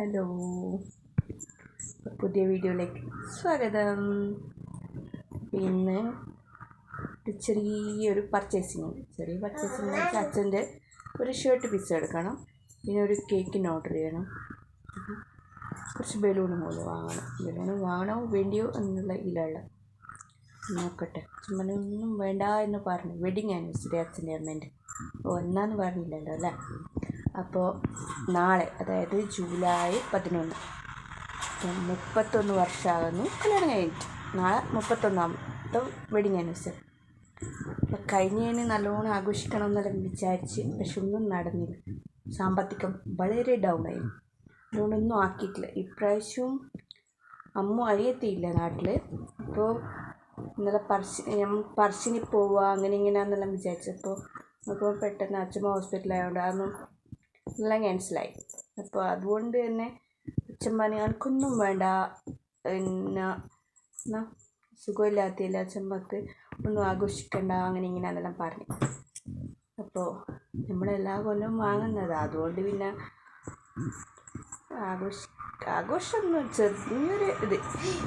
Hello. പുതിയ വീഡിയോയിലേക്ക് സ്വാഗതം. പിന്നെ ചെറിയൊരു പർച്ചേസിങ് ചെറിയ പർച്ചേസിങ് വെച്ചാൽ അച്ഛന്റെ ഒരു ഷർട്ട് പീസ് എടുക്കണം. പിന്നെ ഒരു കേക്കിന് ഓർഡർ ചെയ്യണം. കുറച്ച് ബലൂണും പോലെ വാങ്ങണം. ബലൂണ് വാങ്ങണോ വേണ്ടിയോ എന്നുള്ള ഇതിലുള്ള നോക്കട്ടെ. ചുമ്മനൊന്നും വേണ്ട എന്ന് പറഞ്ഞു. വെഡിങ് ആനിവേഴ്സറി അച്ഛന്റെ അമ്മേന്റെ. ഓ എന്നാന്ന് പറഞ്ഞില്ലല്ലോ അല്ലേ? അപ്പോൾ നാളെ അതായത് ജൂലൈ പതിനൊന്ന്. അപ്പം മുപ്പത്തൊന്ന് വർഷമാകുന്നു. കല്യാണം കഴിഞ്ഞിട്ട് നാളെ മുപ്പത്തൊന്നാമത്തെ വെഡിങ് ആനിവേഴ്സറി അപ്പം കഴിഞ്ഞതിന് നല്ലോണം ആഘോഷിക്കണം എന്നെല്ലാം വിചാരിച്ച് പക്ഷെ ഒന്നും നടന്നില്ല. സാമ്പത്തികം വളരെ ഡൗൺ ആയി. അതുകൊണ്ടൊന്നും ആക്കിയിട്ടില്ല. ഇപ്രാവശ്യവും അമ്മ അനിയത്തിയില്ല നാട്ടിൽ അപ്പോൾ ഇന്നലെ പറശ്ശി ഞാൻ പറശ്ശിനി പോവുക അങ്ങനെ ഇങ്ങനെയാണെന്നെല്ലാം വിചാരിച്ചപ്പോൾ അപ്പോൾ പെട്ടെന്ന് അച്ഛമ്മ ഹോസ്പിറ്റലായതുകൊണ്ട് അതൊന്നും എല്ലാം ക്യാൻസലായി അപ്പോൾ അതുകൊണ്ട് തന്നെ അച്ഛമ്മനെ എനിക്കൊന്നും വേണ്ട. പിന്നെ എന്നാ സുഖമില്ലാത്തതില്ല അച്ഛമ്മക്ക് ഒന്നും ആഘോഷിക്കണ്ട അങ്ങനെ ഇങ്ങനെ എന്നെല്ലാം പറഞ്ഞു. അപ്പോൾ നമ്മളെല്ലാ കൊല്ലവും വാങ്ങുന്നതാണ് അതുകൊണ്ട് പിന്നെ ആഘോഷി ആഘോഷം എന്ന് ചെറിയൊരു ഇത്.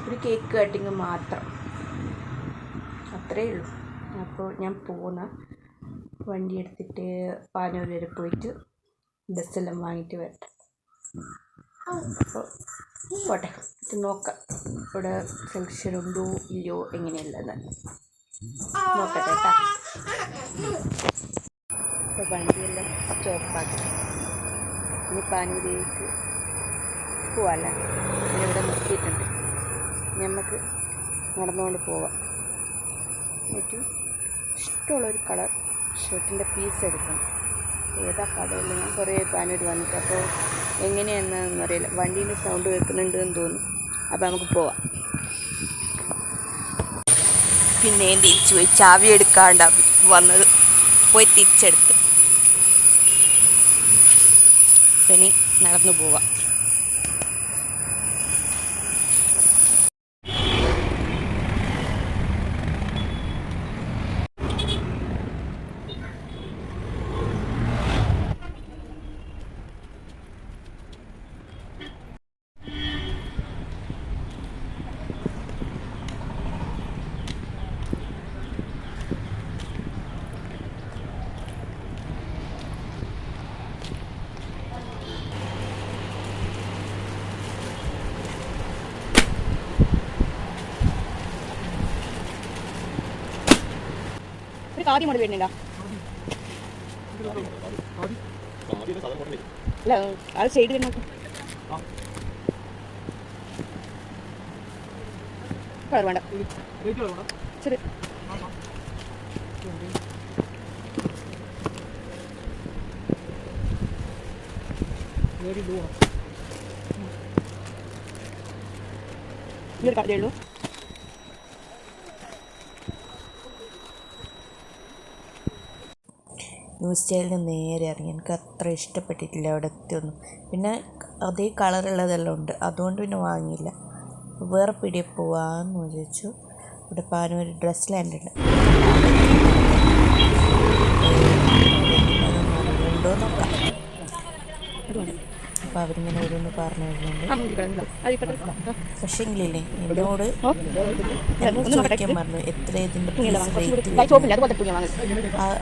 ഒരു കേക്ക് കട്ടിങ് മാത്രം. അത്രയേ ഉള്ളൂ. അപ്പോൾ ഞാൻ പോകുന്ന വണ്ടി എടുത്തിട്ട് പാനൂർ വരെ പോയിട്ട് ഡ്രസ്സെല്ലാം വാങ്ങിയിട്ട് വരട്ടെ. അപ്പോൾ പോട്ടെ. ഇത് നോക്കാം. ഇവിടെ സെലക്ഷൻ ഉണ്ടോ ഇല്ലയോ എങ്ങനെയല്ലെന്ന് നോക്കട്ടെ കേട്ടോ വണ്ടിയെല്ലാം സ്റ്റോപ്പാക്കി. ഇനി പാനൂരിലേക്ക് പോവാല്ലേ? ഇവിടെ നിർത്തിയിട്ടുണ്ട്. നമുക്ക് നടന്നുകൊണ്ട് പോവാം. എന്നിട്ട് ഇഷ്ടമുള്ളൊരു കളർ ഷർട്ടിന്റെ പീസ് എടുക്കണം. ഏതാ കടയിൽ ഞാൻ കുറേ പാനൂർ വന്നിട്ട്. അപ്പോൾ എങ്ങനെയാണെന്ന് അറിയില്ല. വണ്ടീന്റെ സൗണ്ട് കേൾക്കുന്നുണ്ട് എന്ന് തോന്നുന്നു. അപ്പോൾ നമുക്ക് പോവാം. പിന്നെ തിരിച്ചു പോയി ചാവി എടുക്കാണ്ട വന്നത്. പോയി തിരിച്ചെടുത്ത്. ഇനി നടന്നു പോവാം. ഒരു കാതി മോഡൽ വരുന്നില്ല അല്ല അത് ചെയ്ത് വരുന്ന വേണ്ട. ശരി ഇതൊരു കടയേ സ്റ്റൈലിന് നേരെ ഇറങ്ങി എനിക്ക് അത്ര ഇഷ്ടപ്പെട്ടിട്ടില്ല അവിടെ എത്തിയൊന്നും പിന്നെ അതേ കളറുള്ളതെല്ലാം ഉണ്ട് അതുകൊണ്ട് പിന്നെ വാങ്ങിയില്ല വേറെ പിടിയെ പോവാന്ന് വിചാരിച്ചു ഇവിടെ പാനൂർ ഡ്രസ് ലാൻഡ് ഉണ്ടോ നോക്കാം അപ്പോൾ അവരിങ്ങനെ ഓരോന്ന് പറഞ്ഞു തരുന്നുണ്ട് പക്ഷേ എങ്കിലേ എന്നോട് എന്നോട് ചോദിക്കാൻ പറഞ്ഞു എത്ര ഇതിന്റെ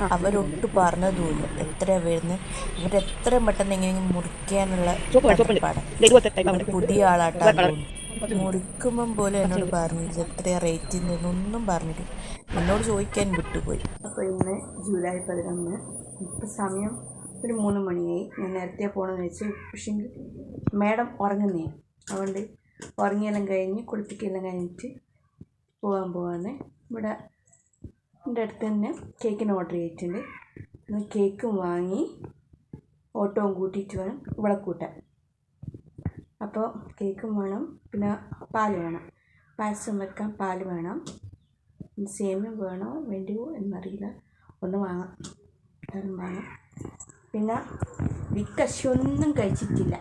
അവരൊട്ട് പറഞ്ഞതും പറഞ്ഞതുമില്ല എത്ര വരുന്നത് ഇവരെത്രയും പെട്ടെന്ന് എങ്ങനെയെങ്കിലും മുറിക്കാനുള്ള പുതിയ ആളാട്ടാണ് മുറിക്കുമ്പം പോലും എന്നോട് പറഞ്ഞു ഇത് എത്രയാ റേറ്റ് എന്നൊന്നും പറഞ്ഞിട്ട് എന്നോട് ചോദിക്കാൻ വിട്ടുപോയി. അപ്പോൾ ഇന്ന് ജൂലൈ പതിനൊന്ന്. ഇപ്പോൾ സമയം ഒരു മൂന്ന് മണിയായി. ഞാൻ നേരത്തെ പോകണമെന്ന് വെച്ച് പക്ഷേ മേഡം ഉറങ്ങുന്നേ. അതുകൊണ്ട് ഉറങ്ങിയെല്ലാം കഴിഞ്ഞ് കുളിപ്പിക്കെല്ലാം കഴിഞ്ഞിട്ട് പോകാൻ പോവാന്ന്. ഇവിടെ എന്റെ അടുത്ത് തന്നെ കേക്കിന് ഓർഡർ ചെയ്തിട്ടുണ്ട്. ഇന്ന് കേക്കും വാങ്ങി ഓട്ടോവും കൂട്ടിയിട്ട് വേണം ഇവിടെ കൂട്ടാൻ. അപ്പോൾ കേക്കും വേണം പിന്നെ പാൽ വേണം. പായസം വെക്കാൻ പാൽ വേണം സേമിയ വേണോ വേണ്ടിയോ എന്നറിയില്ല. ഒന്ന് വാങ്ങാം. വാങ്ങാം പിന്നെ വിക്കശി ഒന്നും കഴിച്ചിട്ടില്ല.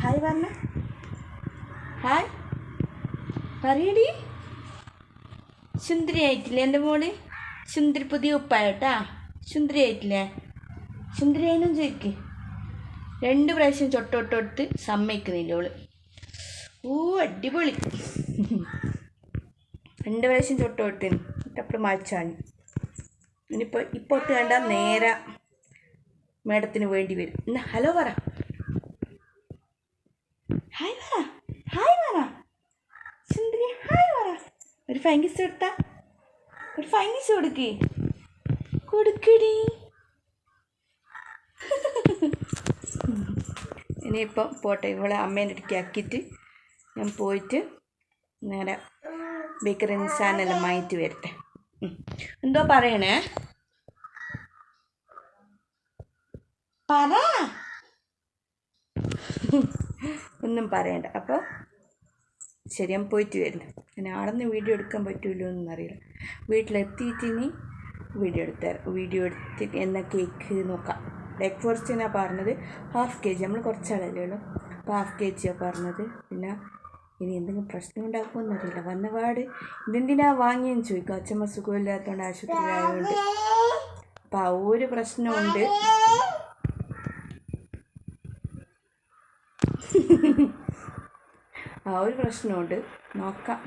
ഹായ് പറഞ്ഞ ഹായ്. പറയടി. സുന്ദരി ആയിട്ടില്ലേ എന്റെ മോൾ? സുന്ദരി പുതിയ ഉപ്പായോട്ടാ? സുന്ദരി ആയിട്ടില്ലേ? സുന്ദരി ആയിരുന്നു ചോദിക്ക്. രണ്ട് പ്രാവശ്യം ചൊട്ടൊട്ടൊട്ട് സമ്മതിക്കുന്നില്ല ഓൾ. ഓ അടിപൊളി. രണ്ട് പ്രാവശ്യം ചൊട്ടോട്ടിന് എന്നിട്ടപ്പോൾ മഴച്ചാണ് ഇനിയിപ്പോൾ ഇപ്പോൾ ഒട്ട് കണ്ട നേരെ മേഡത്തിന് വേണ്ടി വരും. എന്നാ ഹലോ പറ. ഹായ് പറ. ഹായ് പറ. സുന്ദരി ഹായ് പറ. ഒരു ഫൈങ്കിസ് കൊടുത്താ? ഒരു ഫൈങ്കിസ് കൊടുക്കേ. കൊടുക്കടി. ഇനിയിപ്പം പോട്ടെ ഇവളെ അമ്മേന്റെ അടുക്കി ആക്കിയിട്ട് ഞാൻ പോയിട്ട് നേരെ ബേക്കറി സാധനമെല്ലാം വാങ്ങിയിട്ട് വരട്ടെ. എന്തോ പറയണേ? പറ. ഒന്നും പറയണ്ട. അപ്പോൾ ശരി ഞാൻ പോയിട്ട് വരുന്നു പിന്നെ അവിടെ വീഡിയോ എടുക്കാൻ പറ്റുമല്ലോ എന്നറിയില്ല വീട്ടിലെത്തിയിട്ട് ഇനി വീഡിയോ എടുത്തരാം വീഡിയോ എടുത്തിട്ട് എന്ന കേക്ക് നോക്കാം. ബ്രേക്ക്ഫാസ്റ്റിനാണ് പറഞ്ഞത്. ഹാഫ് കെ ജി നമ്മൾ കുറച്ചാളല്ലേ ഉള്ളൂ. അപ്പോൾ ഹാഫ് കെ ജിയാണ് പറഞ്ഞത്. പിന്നെ ഇനി എന്തെങ്കിലും പ്രശ്നം വന്ന വന്നപാട് ഇതെന്തിനാ വാങ്ങിയെന്ന് ചോദിക്കും. അച്ഛമ്മ സുഖമില്ലാത്തതുകൊണ്ട് ആശുപത്രിയിലായതുകൊണ്ട് അപ്പം ആ ഒരു പ്രശ്നമുണ്ട്. ആ ഒരു പ്രശ്നമുണ്ട്. നോക്കാം.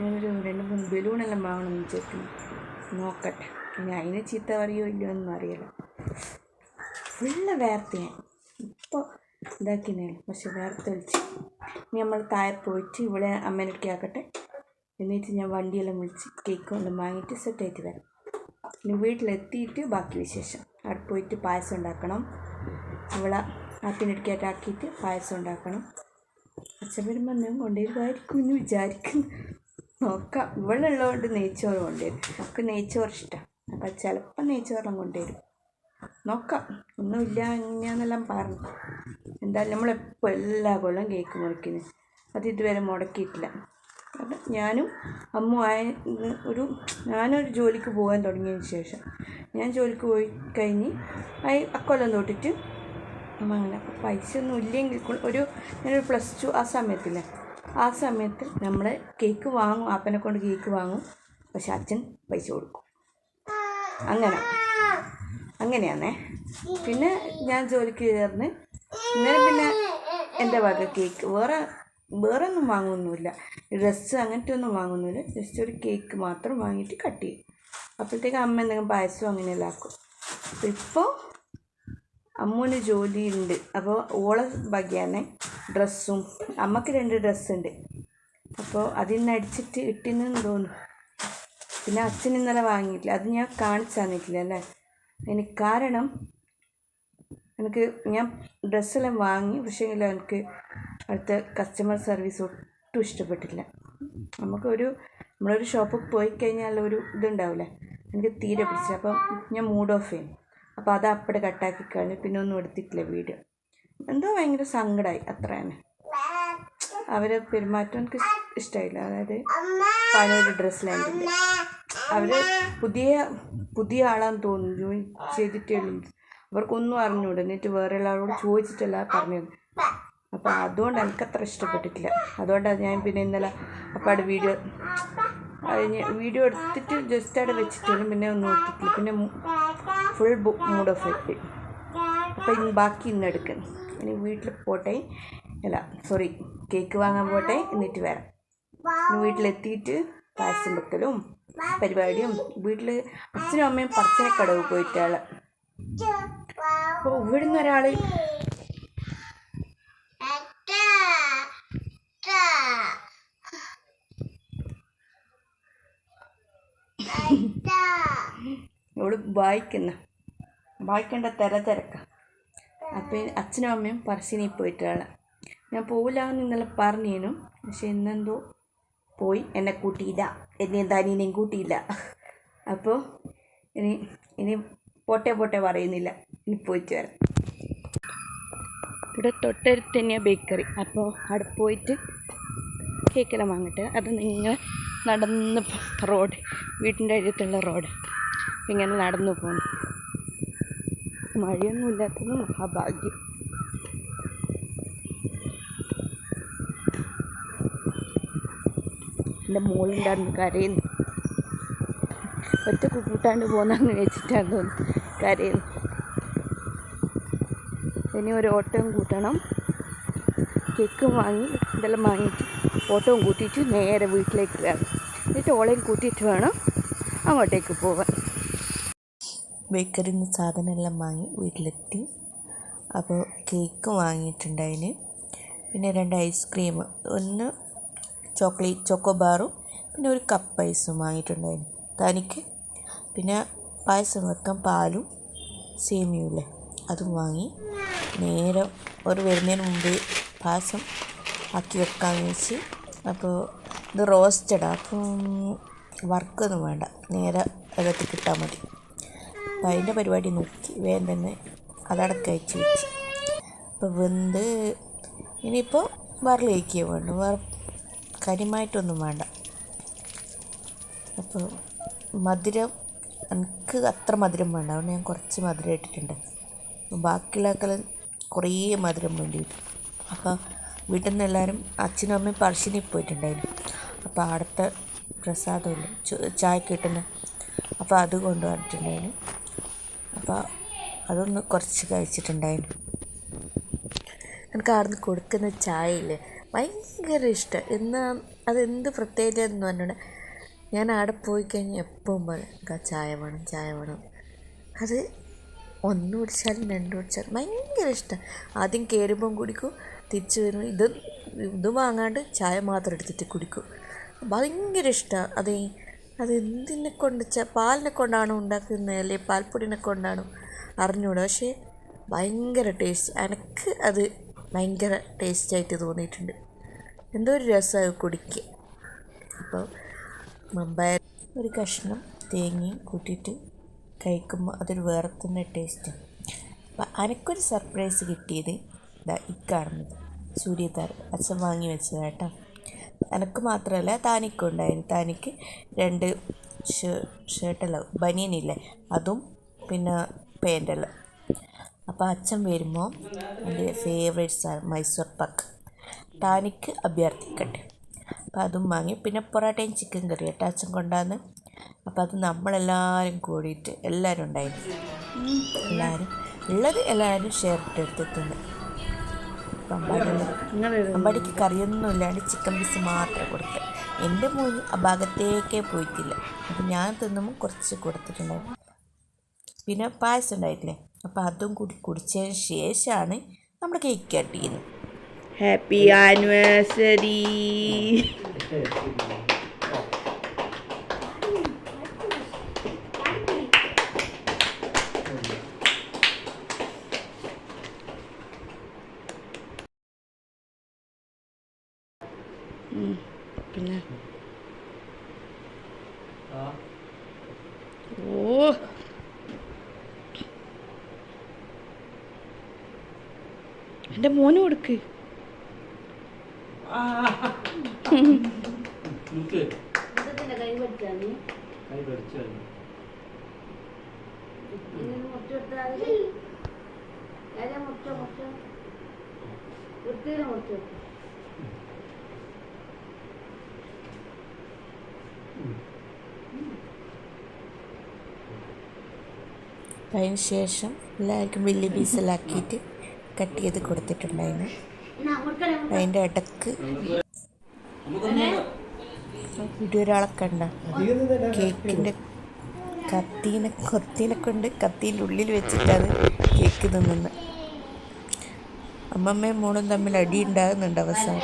ഞാനൊരു രണ്ട് മൂന്ന് ബലൂണെല്ലാം വാങ്ങണമെന്ന് വിചാരിക്കുന്നു. നോക്കട്ടെ. ഇനി അതിനെ ചീത്ത പറയുമോ ഇല്ലയോ ഒന്നും അറിയില്ല. ഫുള്ള് വേർത്ത് ഞാൻ. ഇപ്പോൾ ഇതാക്കിനേ പക്ഷെ വേർത്ത് വലിച്ച്. ഇനി നമ്മൾ താഴെ പോയിട്ട് ഇവിടെ അമ്മേനൊക്കെ ആക്കട്ടെ എന്നിട്ട് ഞാൻ വണ്ടിയെല്ലാം വിളിച്ച് കേക്ക് കൊണ്ട് വാങ്ങിയിട്ട് സെറ്റായിട്ട് വരാം. ഇനി വീട്ടിലെത്തിയിട്ട് ബാക്കി വിശേഷം. അവിടെ പോയിട്ട് പായസം ഉണ്ടാക്കണം. ഇവിടെ ആപ്പിനെടുക്കാറ്റാക്കിയിട്ട് പായസം ഉണ്ടാക്കണം. അച്ഛൻ വരുമ്പോൾ ഞാൻ കൊണ്ടുവരുമായിരിക്കും എന്ന് വിചാരിക്കുന്നു. നോക്കാം. ഇവിടെ ഉള്ളതുകൊണ്ട് നെയ്ച്ചോറ് കൊണ്ടുവരും. നമുക്ക് നെയ്ച്ചോറ് ഇഷ്ടമാണ് അപ്പം ചിലപ്പോൾ നെയ്ച്ചോറെല്ലാം കൊണ്ടുവരും. നോക്കാം. ഒന്നുമില്ല ഇങ്ങനെയെന്നെല്ലാം പറഞ്ഞു. എന്തായാലും നമ്മളെപ്പോൾ എല്ലാ കൊല്ലം കേക്ക് മുറിക്കുന്നു. അത് ഇതുവരെ മുടക്കിയിട്ടില്ല. അപ്പം ഞാനും അമ്മ ആയ ഒരു ഞാനൊരു ജോലിക്ക് പോകാൻ തുടങ്ങിയതിന് ശേഷം. ഞാൻ ജോലിക്ക് പോയി കഴിഞ്ഞ് ആയി അക്കൊല്ലം തൊട്ടിട്ട് അമ്മ അങ്ങനെ അപ്പോൾ പൈസ ഒന്നും ഇല്ലെങ്കിൽ ഒരു ഞാനൊരു പ്ലസ് ടു ആ സമയത്തില്ലേ? ആ സമയത്ത് നമ്മൾ കേക്ക് വാങ്ങും. അപ്പനെ കൊണ്ട് കേക്ക് വാങ്ങും. പക്ഷെ അച്ഛൻ പൈസ കൊടുക്കും. അങ്ങനെ. അങ്ങനെയാണേ പിന്നെ ഞാൻ ജോലിക്ക് ചേർന്ന് ഇന്നലെ പിന്നെ എന്റെ വക കേക്ക്. വേറെ വേറെ ഒന്നും വാങ്ങുന്നില്ല ഡ്രസ്സ് അങ്ങനത്തെ ഒന്നും വാങ്ങുന്നില്ല ജസ്റ്റ് ഒരു കേക്ക് മാത്രം വാങ്ങിയിട്ട് കട്ട് ചെയ്യും. അപ്പോഴത്തേക്ക് അമ്മ എന്തെങ്കിലും പായസം അങ്ങനെയെല്ലാം ആക്കും. അപ്പോൾ ഇപ്പോൾ അമ്മൂന് ജോലിയുണ്ട്. അപ്പോൾ ഓളെ ഭാഗ്യാണ് ഡ്രസ്സും. അമ്മയ്ക്ക് രണ്ട് ഡ്രസ്സുണ്ട്. അപ്പോൾ അതിൽ നിന്ന് അടിച്ചിട്ട് ഇട്ടിന്ന് തോന്നുന്നു. പിന്നെ അച്ഛൻ ഇന്നലെ വാങ്ങിയിട്ടില്ല. അത് ഞാൻ കാണിച്ചു തന്നിട്ടില്ല അല്ലേ? അതിന് കാരണം എനിക്ക് ഞാൻ ഡ്രസ്സെല്ലാം വാങ്ങി പക്ഷേ എനിക്ക് അടുത്ത കസ്റ്റമർ സർവീസ് ഒട്ടും ഇഷ്ടപ്പെട്ടില്ല നമുക്കൊരു നമ്മളൊരു ഷോപ്പിൽ പോയി കഴിഞ്ഞാൽ ഒരു ഇതുണ്ടാവില്ലേ എനിക്ക് തീരെ പിടിച്ചില്ല. അപ്പം ഞാൻ മൂഡ് ഓഫ് ചെയ്യും. അപ്പോൾ അത് അപ്പടെ കട്ടാക്കി കഴിഞ്ഞ് പിന്നെ ഒന്നും എടുത്തിട്ടില്ല വീഡിയോ. എന്തോ ഭയങ്കര സങ്കടമായി അത്ര തന്നെ അവരെ പെരുമാറ്റം എനിക്ക് ഇഷ്ടമായില്ല. അതായത് പഴയൊരു ഡ്രസ് ലാൻഡിന്റെ അവർ പുതിയ പുതിയ ആളാന്ന് തോന്നുന്നു. ജോയിൻ ചെയ്തിട്ടേ ഉള്ളൂ. അവർക്കൊന്നും അറിഞ്ഞൂടെ. എന്നിട്ട് വേറെ ഉള്ളവരോട് ചോദിച്ചിട്ടല്ല പറഞ്ഞത്. അപ്പോൾ അതുകൊണ്ട് എനിക്കത്ര ഇഷ്ടപ്പെട്ടിട്ടില്ല. അതുകൊണ്ടാണ് ഞാൻ പിന്നെ ഇന്നലെ അപ്പാട് വീഡിയോ വീഡിയോ എടുത്തിട്ട് ജസ്റ്റ് അവിടെ വെച്ചിട്ടുള്ളൂ പിന്നെ ഒന്നും എടുത്തിട്ടില്ല പിന്നെ ഫുൾ മൂഡ് ഓഫ് ആയിട്ട് അപ്പോൾ ഇനി ബാക്കി ഇന്ന് എടുക്കണം. ഇനി വീട്ടിൽ പോട്ടെ. അല്ല സോറി കേക്ക് വാങ്ങാൻ പോട്ടെ. എന്നിട്ട് വരാം. വീട്ടിലെത്തിയിട്ട് പായസം വെക്കലും പരിപാടിയും വീട്ടിൽ അച്ഛനും അമ്മയും പറച്ചനക്കടവ് പോയിട്ടാൾ അപ്പോൾ ഇവിടുന്ന് ഒരാൾ. ഇവിടെ വായിക്കുന്ന. വായിക്കേണ്ട തിര തിരക്ക. അപ്പൊ അച്ഛനും അമ്മയും പറശ്ശിനി പോയിട്ടാണ് ഞാൻ പോവില്ല എന്ന് ഇന്നലെ പറഞ്ഞേനു പക്ഷെ ഇന്നെന്തോ പോയി. എന്നെ കൂട്ടിയില്ല. എന്നെ എന്താനീനെയും കൂട്ടിയില്ല. അപ്പോൾ ഇനി ഇനി പോട്ടെ പോട്ടെ പറയുന്നില്ല. ഇനി പോയിട്ട് വരാം. ഇവിടെ തൊട്ടടുത്ത് തന്നെയാണ് ബേക്കറി അപ്പോൾ അവിടെ പോയിട്ട് കേക്കെല്ലാം വാങ്ങിട്ട് അത് നിങ്ങൾ നടന്ന് റോഡ് വീട്ടിന്റെ അടുത്തുള്ള റോഡ് ഇങ്ങനെ നടന്നു പോകുന്നു മഴയൊന്നും ഇല്ലാത്തത് മഹാഭാഗ്യം എന്റെ മോളുണ്ടായിരുന്നു കരയുന്നു. ഒറ്റ കൂട്ടാണ്ട് പോകുന്നതെന്ന് വെച്ചിട്ടാണ് തോന്നുന്നു. കരയുന്നു ഇനി ഒരു ഓട്ടവും കൂട്ടണം. കേക്കും വാങ്ങി ഇതെല്ലാം വാങ്ങിയിട്ട് ഓട്ടവും കൂട്ടിയിട്ട് നേരെ വീട്ടിലേക്ക് വേണം എന്നിട്ട് ഓളെയും കൂട്ടിയിട്ട് വേണം അങ്ങോട്ടേക്ക് പോവാൻ. ബേക്കറിയിൽ നിന്ന് സാധനമെല്ലാം വാങ്ങി വീട്ടിലെത്തി. അപ്പോൾ കേക്ക് വാങ്ങിയിട്ടുണ്ടായിന്. പിന്നെ രണ്ട് ഐസ്ക്രീം ഒന്ന് ചോക്ലേറ്റ് ചോക്കോബാറും പിന്നെ ഒരു കപ്പ് ഐസും വാങ്ങിയിട്ടുണ്ടായിരുന്നു തനിക്ക്. പിന്നെ പായസം വെക്കാൻ പാലും സേമിയുമില്ലേ അതും വാങ്ങി നേരെ ഒരു വരുന്നതിന് മുമ്പ് പായസം ആക്കി വെക്കാമെന്ന് വെച്ച് അപ്പോൾ ഇത് റോസ്റ്റഡ് അപ്പം വർക്കൊന്നും വേണ്ട. നേരെ അകത്ത് കിട്ടാൽ മതി. അപ്പം അതിന്റെ പരിപാടി നോക്കി. വേഗം തന്നെ അതടക്കം അയച്ച് വെച്ച്. അപ്പോൾ വെന്ത് ഇനിയിപ്പോൾ വറലേക്ക് വേണ്ട. വേറെ കാര്യമായിട്ടൊന്നും വേണ്ട. അപ്പോൾ മധുരം എനിക്ക് അത്ര മധുരം വേണ്ട. അതുകൊണ്ട് ഞാൻ കുറച്ച് മധുരം ഇട്ടിട്ടുണ്ട്. ബാക്കിയുള്ളതൊക്കെ കുറേ മധുരം വേണ്ടി വരും. അപ്പോൾ വീട്ടിൽ നിന്ന് എല്ലാവരും അച്ഛനും അമ്മയും പറശ്ശിനി പോയിട്ടുണ്ടായിരുന്നു. അപ്പോൾ അവിടുത്തെ പ്രസാദമില്ല ചായ കിട്ടുന്ന. അപ്പോൾ അത് കൊണ്ടുവന്നിട്ടുണ്ടായിരുന്നു. അപ്പോൾ അതൊന്ന് കുറച്ച് കഴിച്ചിട്ടുണ്ടായിരുന്നു. എനിക്ക് അവിടുന്ന് കൊടുക്കുന്ന ചായയില്ലേ ഭയങ്കര ഇഷ്ടം. എന്നാൽ അതെന്ത് പ്രത്യേകത എന്ന് പറഞ്ഞാൽ ഞാൻ അവിടെ പോയി കഴിഞ്ഞാൽ എപ്പോഴും പറയും ചായ വേണം ചായ വേണം. അത് ഒന്ന് കുടിച്ചാലും രണ്ട് കുടിച്ചാലും ഭയങ്കര ഇഷ്ടം. ആദ്യം കയറുമ്പം കുടിക്കും തിരിച്ച് വരുമ്പോൾ ഇത് ഇത് വാങ്ങാണ്ട് ചായ മാത്രം എടുത്തിട്ട് കുടിക്കും. ഭയങ്കര ഇഷ്ടമാണ് അത് അത് എന്തിനെ കൊണ്ട് ച പാലിനെ കൊണ്ടാണ് ഉണ്ടാക്കുന്നത് അല്ലെങ്കിൽ പാൽപ്പൊടിനെ കൊണ്ടാണ്? അറിഞ്ഞൂടാ. പക്ഷേ ഭയങ്കര ടേസ്റ്റ്. എനിക്ക് അത് ഭയങ്കര ടേസ്റ്റായിട്ട് തോന്നിയിട്ടുണ്ട്. എന്തോ ഒരു രസമാണ് കുടിക്കുക അപ്പോൾ മമ്പായ ഒരു കഷ്ണം തേങ്ങയും കൂട്ടിയിട്ട് കഴിക്കുമ്പോൾ അതൊരു വേറെ തന്നെ ടേസ്റ്റ് അപ്പം എനിക്കൊരു സർപ്രൈസ് കിട്ടിയത് ഇതാ ഇക്കാണുന്നത് സൂര്യതാർ അച്ഛൻ വാങ്ങി വെച്ചത് കേട്ടോ എനിക്ക് മാത്രമല്ല താനിക്കും ഉണ്ടായിരുന്നു. താനിക്ക് രണ്ട് ഷർട്ടെല്ലാം ബനിയനില്ലേ അതും പിന്നെ പാന്റെല്ലാം അപ്പോൾ അച്ഛൻ വരുമ്പോൾ എന്റെ ഫേവറേറ്റ് സാധനം മൈസൂർ പാക്ക്. താനിക്ക് അഭ്യർത്ഥിക്കട്ടെ. അപ്പോൾ അതും വാങ്ങി. പിന്നെ പൊറോട്ടയും ചിക്കൻ കറി കേട്ടോ അച്ഛൻ കൊണ്ടാന്ന് അപ്പോൾ അത് നമ്മളെല്ലാവരും കൂടിയിട്ട് എല്ലാവരും ഉണ്ടായിരുന്നു. എല്ലാവരും ഉള്ളത് എല്ലാവരും ഷെയർ ഇട്ടെടുത്തിട്ടുണ്ട് അപ്പം അമ്പാടി അമ്പാടിക്ക് കറിയൊന്നും ഇല്ലാണ്ട് ചിക്കൻ പീസ് മാത്രമേ കൊടുത്തത് എന്റെ മോന് ആ ഭാഗത്തേക്കേ പോയിട്ടില്ല. അപ്പം ഞാൻ തിന്നുമ്പോൾ കുറച്ച് കൊടുത്തിട്ടുണ്ടായിരുന്നു. പിന്നെ പായസം ഉണ്ടായിട്ടില്ലേ? അപ്പോൾ അതും കൂടി കുടിച്ചതിന് ശേഷമാണ് നമ്മൾ കേക്ക് കട്ട് ചെയ്യുന്നത്. ഹാപ്പി ആനിവേഴ്സറി അതിന് ശേഷം എല്ലാവർക്കും വലിയ പീസിലാക്കിയിട്ട് കട്ട് ചെയ്ത് കൊടുത്തിട്ടുണ്ടായിരുന്നു. അതിന്റെ ഇടയ്ക്ക്. ഇവിടെ ഒരാളെ കണ്ട കേക്കിന്റെ കത്തീനെ കൊത്തീനെ കൊണ്ട് കത്തീന്റെ ഉള്ളിൽ വെച്ചിട്ടാണ് കേക്ക് തിന്നുന്നത്. അമ്മമ്മയും മോളും തമ്മിൽ അടി ഉണ്ടാകുന്നുണ്ട് അവസാനം.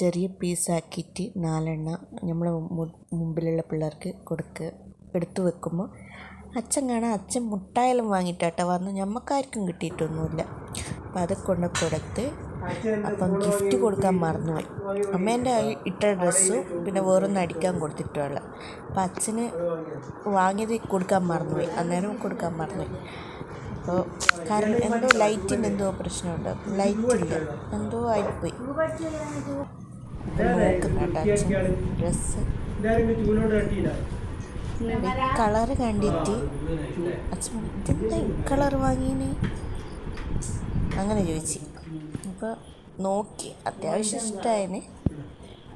ചെറിയ പീസാക്കിയിട്ട് നാലെണ്ണ നമ്മൾ മുമ്പിലുള്ള പിള്ളേർക്ക് കൊടുക്കുക എടുത്തു വെക്കുമ്പോൾ അച്ഛൻ കാണാൻ അച്ഛൻ മുട്ടായാലും വാങ്ങിയിട്ടാട്ടോ വന്ന് ഞമ്മക്കാർക്കും കിട്ടിയിട്ടൊന്നുമില്ല. അപ്പം അത് കൊണ്ട് കൊടുത്ത് അപ്പം ഗിഫ്റ്റ് കൊടുക്കാൻ മറന്നുപോയി. അമ്മേന്റെ ഇട്ട ഡ്രസ്സും പിന്നെ വേറൊന്നും അടിക്കാൻ കൊടുത്തിട്ടുള്ള അപ്പം അച്ഛന് വാങ്ങിയത് കൊടുക്കാൻ മറന്നുപോയി. അന്നേരം കൊടുക്കാൻ മറന്നുപോയി. അപ്പോൾ കാരണം എന്തോ ലൈറ്റിന് എന്തോ പ്രശ്നമുണ്ട്. ലൈറ്റില്ല എന്തോ ആയിപ്പോയി. നോക്കുന്നുണ്ട് കളറ് കണ്ടിട്ട്? അച്ഛൻ ഇതെന്താ കളർ വാങ്ങിയേ? അങ്ങനെ ചോദിച്ചു. അപ്പോൾ നോക്കി. അത്യാവശ്യം ഇഷ്ടമായതിന്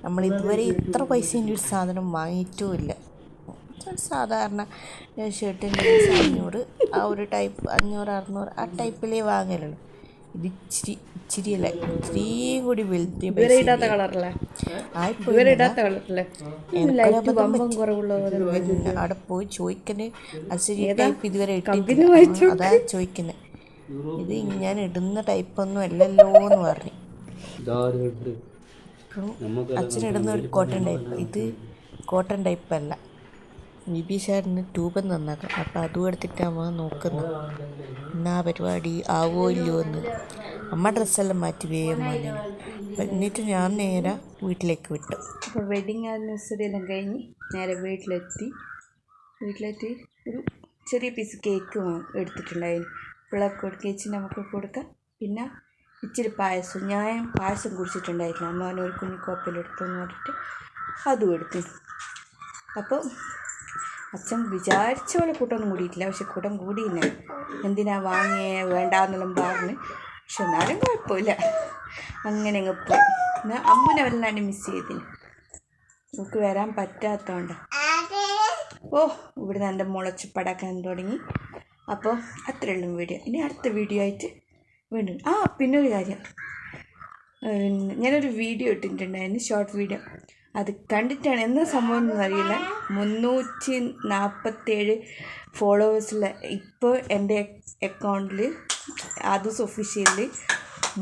നമ്മൾ ഇതുവരെ ഇത്ര പൈസേന്റെ ഒരു സാധനം വാങ്ങിയിട്ടുമില്ല. സാധാരണ ഷർട്ടിന്റെ അഞ്ഞൂറ് ആ ഒരു ടൈപ്പ് അഞ്ഞൂറ് അറുന്നൂറ് ആ ടൈപ്പിലേ വാങ്ങലുള്ളൂ. ഇത് ഇച്ചിരി ഇച്ചിരി അല്ല കൂടി ഇടാത്ത കളറല്ലേ? ഇടാത്ത അവിടെ പോയി ചോദിക്കണേ ടൈപ്പ് ഇതുവരെ ഇട്ടിട്ടില്ല. അതാ ചോദിക്കുന്നത് ഇത് ഞാൻ ഇടുന്ന ടൈപ്പൊന്നും അല്ലല്ലോ എന്ന് പറഞ്ഞു. അച്ഛൻ ഇടുന്ന ഒരു കോട്ടൺ ടൈപ്പ് ഇത് കോട്ടൺ ടൈപ്പ് അല്ല. ബിബി സാറിന് ട്യൂബ് നന്നാക്കാം. അപ്പം അതും എടുത്തിട്ടാണ് നോക്കുന്നത് എന്നാ പരിപാടി? ആവോ ഇല്ലയോ എന്ന്. അമ്മ ഡ്രസ്സെല്ലാം മാറ്റി വേഗം എന്നിട്ട് ഞാൻ നേരെ വീട്ടിലേക്ക് വിട്ടു. അപ്പോൾ വെഡിങ് ആനിവേഴ്സറി എല്ലാം കഴിഞ്ഞ് നേരെ വീട്ടിലെത്തി. വീട്ടിലെത്തി ഒരു ചെറിയ പീസ് കേക്ക് എടുത്തിട്ടുണ്ടായിരുന്നു പിള്ളേർക്ക് കൊടുക്കേച്ച് നമുക്ക് കൊടുക്കാം. പിന്നെ ഇച്ചിരി പായസം. ഞാൻ പായസം കുടിച്ചിട്ടുണ്ടായിരുന്നു. അമ്മ ഒരു കുഞ്ഞു കോപ്പയിലെടുത്തെന്ന് പറഞ്ഞിട്ട് അതും എടുത്തു. അപ്പം അച്ഛൻ വിചാരിച്ച പോലെ കൂട്ടൊന്നും കൂടിയിട്ടില്ല. പക്ഷെ കൂട്ടം കൂടിയില്ല? എന്തിനാ വാങ്ങിയേ? വേണ്ടാന്നെല്ലാം പറഞ്ഞ് പക്ഷെ എന്നാലും കുഴപ്പമില്ല. അങ്ങനെ അങ്ങ് പോയി. എന്നാൽ വല്ലാണ്ട് മിസ് ചെയ്തിന്. നമുക്ക് വരാൻ പറ്റാത്തതുകൊണ്ട് ഓ ഇവിടുന്ന് എന്റെ മുളച്ച് പടക്കാൻ തുടങ്ങി. അപ്പോൾ അത്രയുള്ളൂ വീഡിയോ. ഇനി അടുത്ത വീഡിയോ ആയിട്ട് വീണ്ടും ആ പിന്നൊരു കാര്യം. ഞാനൊരു വീഡിയോ ഇട്ടിട്ടുണ്ടായിരുന്നു ഷോർട്ട് വീഡിയോ അത് കണ്ടിട്ടാണ് എന്താ സംഭവം എന്ന് അറിയില്ല. മുന്നൂറ്റി നാൽപ്പത്തേഴ് ഫോളോവേഴ്സിൽ ഇപ്പോൾ എന്റെ അക്കൗണ്ടിൽ അതും ഒഫീഷ്യലിൽ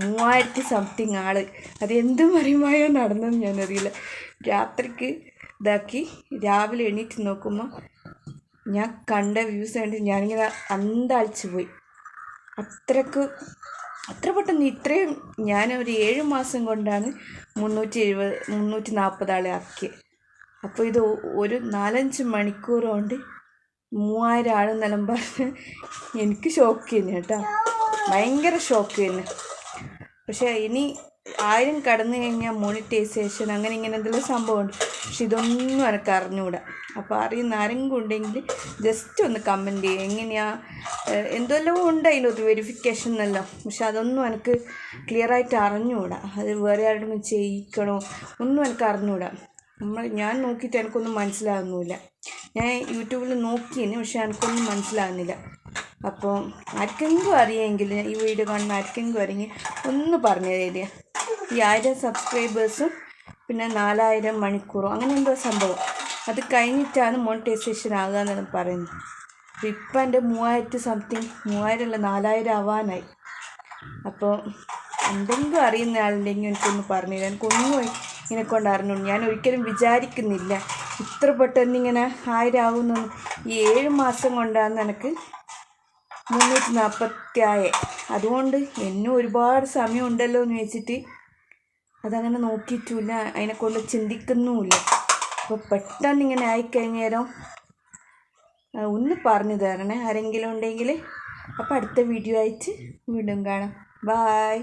മൂവായിരത്തി സംതിങ് ആൾ അത് എന്ത് മറിയുമായോ നടന്നെന്ന് ഞാനറിയില്ല. രാത്രിക്ക് ഇതാക്കി രാവിലെ എണീറ്റ് നോക്കുമ്പോൾ ഞാൻ കണ്ട വ്യൂസ് കണ്ടിട്ട് ഞാനിങ്ങനെ അന്താളിച്ചു പോയി. അത്രയ്ക്ക് അത്ര പെട്ടെന്ന് ഇത്രയും ഞാൻ ഒരു ഏഴ് മാസം കൊണ്ടാണ് മുന്നൂറ്റി എഴുപത് മുന്നൂറ്റി നാൽപ്പത് ആളെ ആക്കിയത് അപ്പോൾ ഇത് ഒരു നാലഞ്ച് മണിക്കൂർ കൊണ്ട് മൂവായിരം ആളെന്നെല്ലാം പറഞ്ഞ് എനിക്ക് ഷോക്ക് തന്നെ കേട്ടോ. ഭയങ്കര ഷോക്ക് തന്നെ പക്ഷേ ഇനി ആയിരം കടന്നു കഴിഞ്ഞാൽ മോണിറ്റൈസേഷൻ അങ്ങനെ ഇങ്ങനെ എന്തെല്ലാം സംഭവമുണ്ട്. പക്ഷെ ഇതൊന്നും എനിക്ക് അറിഞ്ഞുകൂടാ അപ്പോൾ അറിയുന്ന ആരെങ്കിലും ഉണ്ടെങ്കിൽ ജസ്റ്റ് ഒന്ന് കമന്റ് ചെയ്യുക എങ്ങനെയാ? എന്തെല്ലാം ഉണ്ട് അതിലൊരു വെരിഫിക്കേഷൻ എന്നെല്ലാം പക്ഷെ അതൊന്നും എനിക്ക് ക്ലിയർ ആയിട്ട് അറിഞ്ഞുകൂടാ അത് വേറെ ആരോടും ചെയ്യിക്കണോ? ഒന്നും എനിക്ക് അറിഞ്ഞുകൂടാ നമ്മൾ ഞാൻ നോക്കിയിട്ട് എനിക്കൊന്നും മനസ്സിലാകുന്നില്ല ഞാൻ യൂട്യൂബിൽ നോക്കിയിന് പക്ഷെ എനിക്കൊന്നും മനസ്സിലാകുന്നില്ല അപ്പോൾ ആർക്കെങ്കിലും അറിയാമെങ്കിൽ ഈ വീഡിയോ കാണുന്ന ആർക്കെങ്കിലും അറിയെങ്കിൽ ഒന്ന് പറഞ്ഞു തരിക. ഈ ആയിരം സബ്സ്ക്രൈബേഴ്സും പിന്നെ നാലായിരം മണിക്കൂറും അങ്ങനെ എന്തോ സംഭവം. അത് കഴിഞ്ഞിട്ടാണ് മോണിറ്റൈസേഷൻ ആകുക എന്നാണ് പറയുന്നത്. അപ്പോൾ ഇപ്പം എന്റെ മൂവായിരത്തി സംതിങ് മൂവായിരം അല്ല നാലായിരം ആവാനായി. അപ്പോൾ എന്തെങ്കിലും അറിയുന്ന ആളുണ്ടെങ്കിൽ എനിക്കൊന്ന് പറഞ്ഞു തരാം എനിക്കൊന്നും ഇതിനെ കൊണ്ട് അറിഞ്ഞു ഞാൻ ഒരിക്കലും വിചാരിക്കുന്നില്ല. ഇത്ര പെട്ടെന്ന് ഇങ്ങനെ ആയിരം ആവുമെന്നൊന്നും ഈ ഏഴ് മാസം കൊണ്ടാണ് എനിക്ക് മുന്നൂറ്റി നാൽപ്പത്തി ആയേ അതുകൊണ്ട് എന്നും ഒരുപാട് സമയം ഉണ്ടല്ലോ എന്ന് വെച്ചിട്ട് അതങ്ങനെ നോക്കിയിട്ടുമില്ല അതിനെക്കൊണ്ട് ചിന്തിക്കുന്നുമില്ല. അപ്പോൾ പെട്ടെന്ന് ഇങ്ങനെ ആയിക്കഴിഞ്ഞേരം ഒന്ന് പറഞ്ഞു തരണേ. ആരെങ്കിലും ഉണ്ടെങ്കിൽ അപ്പോൾ അടുത്ത വീഡിയോ ആയിട്ട് വീണ്ടും കാണാം. ബായ്